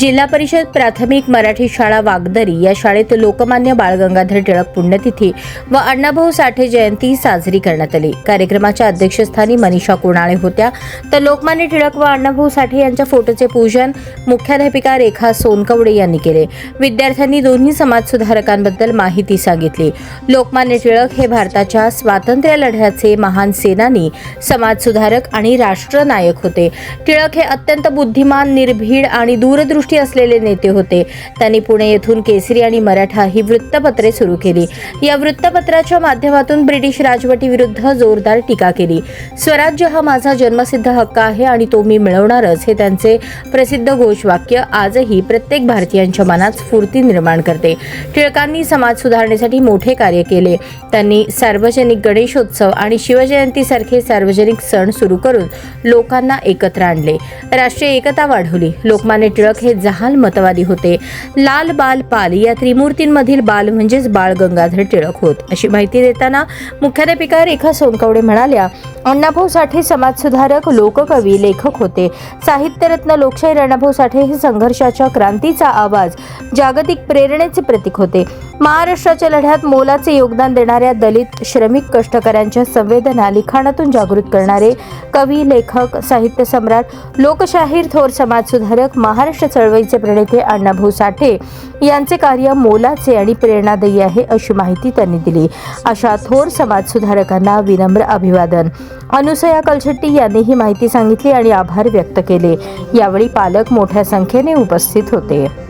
जिल्हा परिषद प्राथमिक मराठी शाळा वागदरी या शाळेत लोकमान्य बाळ गंगाधर टिळक पुण्यतिथी व अण्णाभाऊ साठे जयंती साजरी करण्यात आली. कार्यक्रमाच्या अध्यक्षस्थानी मनीषा कोणाळे होत्या. तर लोकमान्य टिळक व अण्णाभाऊ साठे यांच्या फोटोचे पूजन मुख्याध्यापिका रेखा सोनकवडे यांनी केले. विद्यार्थ्यांनी दोन्ही समाजसुधारकांबद्दल माहिती सांगितली. लोकमान्य टिळक हे भारताच्या स्वातंत्र्य लढ्याचे महान सेनानी समाजसुधारक आणि राष्ट्रनायक होते. टिळक हे अत्यंत बुद्धिमान निर्भीड आणि दूरदृष्टी असलेले नेते होते. त्यांनी पुणे येथून केसरी आणि मराठा ही वृत्तपत्रे सुरू केली. या वृत्तपत्राच्या माध्यमातून ब्रिटिश राजवटीविरुद्ध जोरदार टीका केली. स्वराज्य हा माझा जन्मसिद्ध हक्क आहे आणि तो मी मिळवणारच हे त्यांचे प्रसिद्ध घोषवाक्य आजही प्रत्येक भारतीयांच्या मनात स्फूर्ती निर्माण करते. टिळकांनी समाज सुधारणेसाठी मोठे कार्य केले. त्यांनी सार्वजनिक गणेशोत्सव आणि शिवजयंतीसारखे सार्वजनिक सण सुरू करून लोकांना एकत्र आणले. राष्ट्रीय एकता वाढवली. लोकमान्य टिळक हे जहाल मतवादी होते. लाल बाल पाल या त्रिमूर्तींमधील बाल म्हणजेच बाळ गंगाधर टिळक होत. अशी माहिती देताना मुख्याध्यापिका रेखा सोनकवडे म्हणाल्या अण्णाभाऊ साठे समाजसुधारक लोककवी लेखक होते. साहित्यरत्न लोकशाहीर अण्णाभाऊ साठे हे संघर्षाच्या क्रांतीचा आवाज जागतिक प्रेरणेचे प्रतीक होते. महाराष्ट्राच्या लढ्यात मोलाचे योगदान देणाऱ्या दलित श्रमिक कष्टकऱ्यांच्या संवेदना लिखाणातून जागृत करणारे कवी लेखक साहित्य सम्राट लोकशाहीर थोर समाजसुधारक महाराष्ट्र चळवळीचे प्रणेते अण्णाभाऊ साठे यांचे कार्य मोलाचे आणि प्रेरणादायी आहे अशी माहिती त्यांनी दिली. अशा थोर समाजसुधारकांना विनम्र अभिवादन. अनुसया कलशेट्टी यांनी ही माहिती सांगितली आणि आभार व्यक्त केले. यावेळी पालक मोठ्या संख्येने उपस्थित होते.